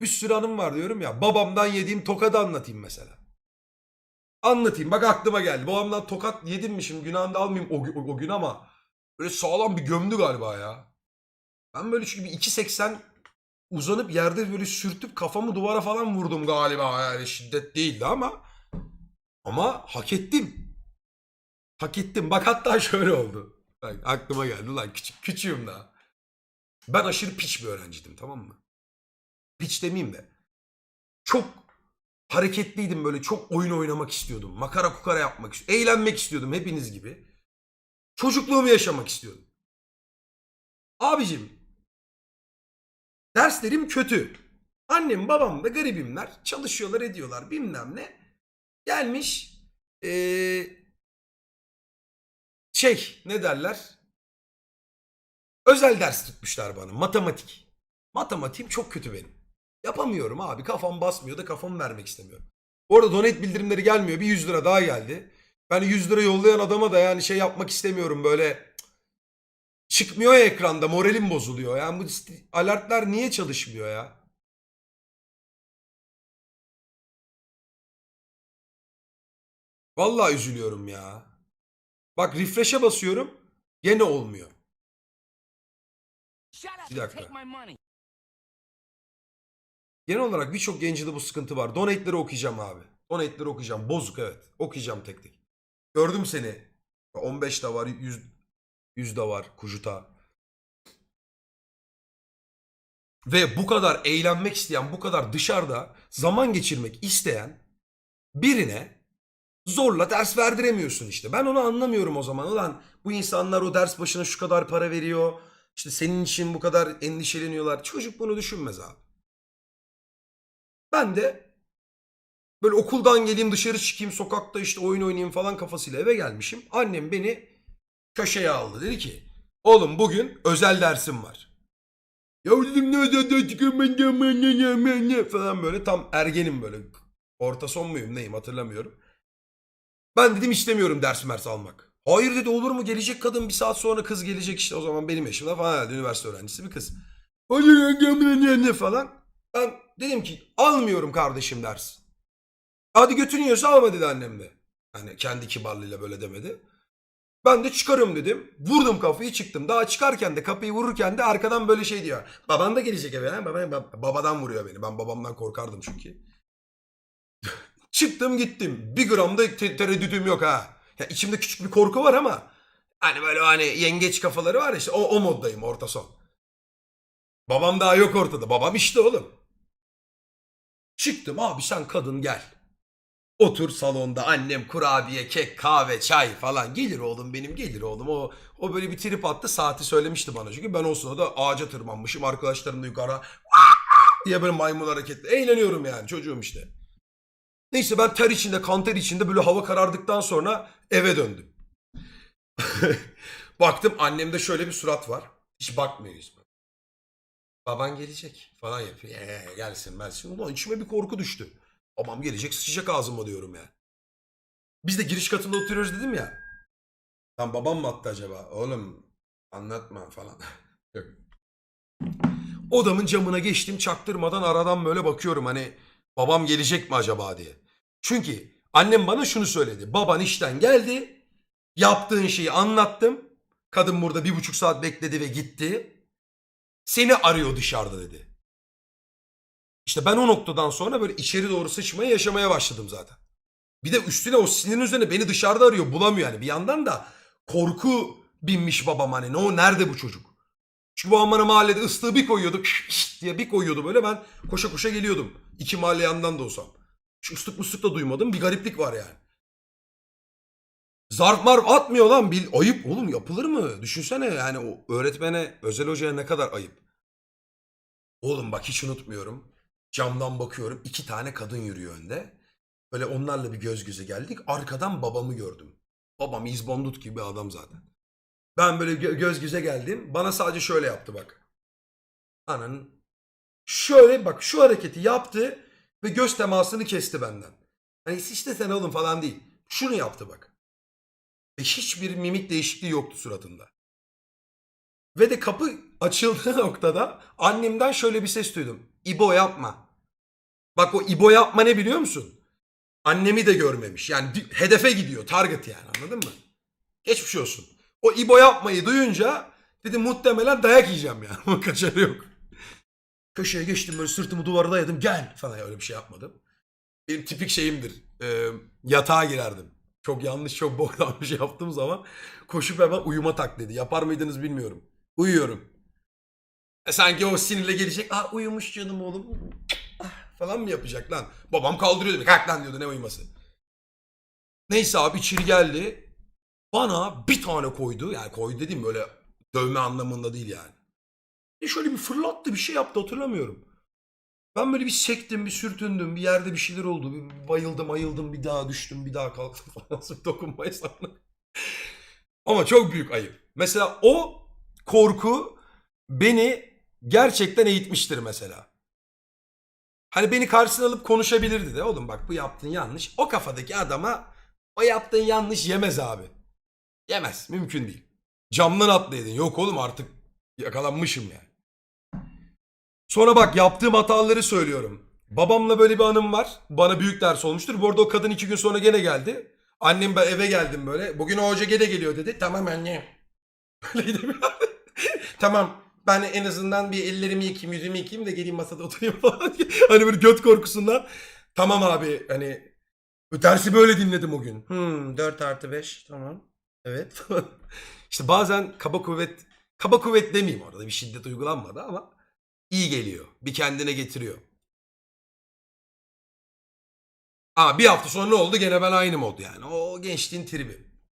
Bir sürü anım var diyorum ya. Babamdan yediğim tokadı anlatayım mesela. Anlatayım. Bak aklıma geldi. Babamdan tokat yedim mi şimdi günahını da almayayım o, o, o gün ama böyle sağlam bir gömdü galiba ya. Ben böyle çünkü bir 2.80 uzanıp yerde böyle sürtüp kafamı duvara falan vurdum galiba yani şiddet değildi ama ama hak ettim. Hak ettim. Bak hatta şöyle oldu. Bak, aklıma geldi lan küçük küçüğüm daha. Ben aşırı piç bir öğrenciydim tamam mı? Piç demeyeyim de. Çok hareketliydim böyle çok oyun oynamak istiyordum. Makara kukara yapmak istiyordum. Eğlenmek istiyordum hepiniz gibi. Çocukluğumu yaşamak istiyordum. Abicim derslerim kötü. Annem babam da garibimler. Çalışıyorlar ediyorlar bilmem ne. Gelmiş eee, şey ne derler? Özel ders tutmuşlar bana. Matematik. Matematiğim çok kötü benim. Yapamıyorum abi. Kafam basmıyor da kafamı vermek istemiyorum. Bu arada donate bildirimleri gelmiyor. Bir 100 lira daha geldi. Ben 100 lira yollayan adama da yani şey yapmak istemiyorum böyle. Çıkmıyor ya ekranda moralim bozuluyor. Yani bu alertler niye çalışmıyor ya? Vallahi üzülüyorum ya. Bak refresh'e basıyorum. Gene olmuyor. Bir dakika. Genel olarak birçok gencide bu sıkıntı var. Donate'leri okuyacağım abi. Donate'leri okuyacağım. Bozuk evet. Okuyacağım tek tek. Gördüm seni. 15 de var. 100, 100 de var. Kujuta. Ve bu kadar eğlenmek isteyen, bu kadar dışarıda zaman geçirmek isteyen birine zorla ders verdiremiyorsun işte. Ben onu anlamıyorum o zaman. Ulan bu insanlar o ders başına şu kadar para veriyor. İşte senin için bu kadar endişeleniyorlar. Çocuk bunu düşünmez abi. Ben de böyle okuldan geleyim dışarı çıkayım sokakta işte oyun oynayayım falan kafasıyla eve gelmişim. Annem beni köşeye aldı. Dedi ki oğlum bugün özel dersim var. Ya dedim ne özel dersim falan böyle tam ergenim böyle. Orta son muyum neyim hatırlamıyorum. Ben dedim istemiyorum ders mers almak. Hayır dedi olur mu gelecek kadın bir saat sonra kız gelecek işte o zaman benim yaşımda falan herhalde üniversite öğrencisi bir kız. Hayır falan. Ben dedim ki almıyorum kardeşim ders. Hadi götürüyorsa alma dedi annem de. Hani kendi kibarlığıyla böyle demedi. Ben de çıkarım dedim. Vurdum kafayı çıktım. Daha çıkarken de kapıyı vururken de arkadan böyle şey diyor. Baban da gelecek eve. Baban, bab- babadan vuruyor beni. Ben babamdan korkardım çünkü. Çıktım gittim. Bir gram da te- yok ha. Ya içimde küçük bir korku var ama hani böyle hani yengeç kafaları var ya işte o, o moddayım orta son. Babam daha yok ortada. Babam işte oğlum. Çıktım abi sen kadın gel. Otur salonda annem kurabiye, kek, kahve, çay falan. Gelir oğlum benim gelir oğlum. O o böyle bir trip attı saati söylemişti bana. Çünkü ben o sırada ağaca tırmanmışım. Arkadaşlarım da yukarı diye böyle maymun hareketli. Eğleniyorum yani çocuğum işte. Neyse ben ter içinde kan ter içinde böyle hava karardıktan sonra eve döndüm. Baktım annemde şöyle bir surat var. Hiç bakmıyor yüzüme. Baban gelecek falan yapıyor. Ee, gelsin gelsin. Ulan içime bir korku düştü. Babam gelecek sıçacak ağzıma diyorum ya. Biz de giriş katında oturuyoruz dedim ya. Lan babam mı attı acaba? Oğlum anlatma falan. Yok. Odamın camına geçtim çaktırmadan aradan böyle bakıyorum hani babam gelecek mi acaba diye. Çünkü annem bana şunu söyledi. Baban işten geldi. Yaptığın şeyi anlattım. Kadın burada bir buçuk saat bekledi ve gitti. Seni arıyor dışarıda dedi. İşte ben o noktadan sonra böyle içeri doğru sıçmaya yaşamaya başladım zaten. Bir de üstüne o sinirin üzerine beni dışarıda arıyor bulamıyor yani. Bir yandan da korku binmiş babam hani ne o nerede bu çocuk? Çünkü babam bana mahallede ıslığı bir koyuyordu diye bir koyuyordu böyle ben koşa koşa geliyordum. İki mahalle yandan da olsam. Şu ıslık mıslık da duymadım bir gariplik var yani. Zarf marf atmıyor lan. Bil, ayıp oğlum yapılır mı? Düşünsene yani o öğretmene, özel hocaya ne kadar ayıp. Oğlum bak hiç unutmuyorum. Camdan bakıyorum. iki tane kadın yürüyor önde. Böyle onlarla bir göz göze geldik. Arkadan babamı gördüm. Babam izbondut gibi adam zaten. Ben böyle gö- göz göze geldim. Bana sadece şöyle yaptı bak. Ananın. Şöyle bak şu hareketi yaptı ve göz temasını kesti benden. Hani işte sen oğlum falan değil. Şunu yaptı bak. Ve hiçbir mimik değişikliği yoktu suratında. Ve de kapı açıldığı noktada annemden şöyle bir ses duydum. İbo yapma. Bak o İbo yapma ne biliyor musun? Annemi de görmemiş. Yani hedefe gidiyor. Target yani anladın mı? Geçmiş olsun. O İbo yapmayı duyunca dedi muhtemelen dayak yiyeceğim yani. Bunun kaçarı yok. Köşeye geçtim böyle sırtımı duvara dayadım gel falan öyle bir şey yapmadım. Benim tipik şeyimdir. Ee, yatağa girerdim. Çok yanlış çok boktan bir şey yaptığım zaman koşup hemen uyuma taklidi. Yapar mıydınız bilmiyorum. Uyuyorum. E sanki o sinirle gelecek. Ah uyumuş canım oğlum. Ah, falan mı yapacak lan? Babam kaldırıyordu. Kalk lan diyordu ne uyuması. Neyse abi içeri geldi. Bana bir tane koydu. Yani koydu dediğim böyle dövme anlamında değil yani. E şöyle bir fırlattı bir şey yaptı hatırlamıyorum. Ben böyle bir sektim, bir sürtündüm, bir yerde bir şeyler oldu. Bir bayıldım, ayıldım, bir daha düştüm, bir daha kalktım falan. Dokunmayı sana. Ama çok büyük ayıp. Mesela o korku beni gerçekten eğitmiştir mesela. Hani beni karşısına alıp konuşabilirdi de oğlum bak bu yaptığın yanlış. O kafadaki adama o yaptığın yanlış yemez abi. Yemez. Mümkün değil. Camdan atlaydın. Yok oğlum artık yakalanmışım yani. Sonra bak yaptığım hataları söylüyorum. Babamla böyle bir anım var. Bana büyük ders olmuştur. Bu arada o kadın iki gün sonra gene geldi. Annem ben eve geldim böyle. Bugün o hoca gene geliyor dedi. Tamam anne. Böyleydi. tamam ben en azından bir ellerimi yıkayayım, yüzümü yıkayayım da geleyim masada oturayım falan. hani böyle göt korkusundan. Tamam abi hani dersi böyle dinledim o gün. Hmm, 4 artı 5 tamam. Evet. işte bazen kaba kuvvet, kaba kuvvet demeyeyim orada bir şiddet uygulanmadı ama iyi geliyor. Bir kendine getiriyor. Ama bir hafta sonra ne oldu? Gene ben aynım oldu yani. O gençliğin tribi.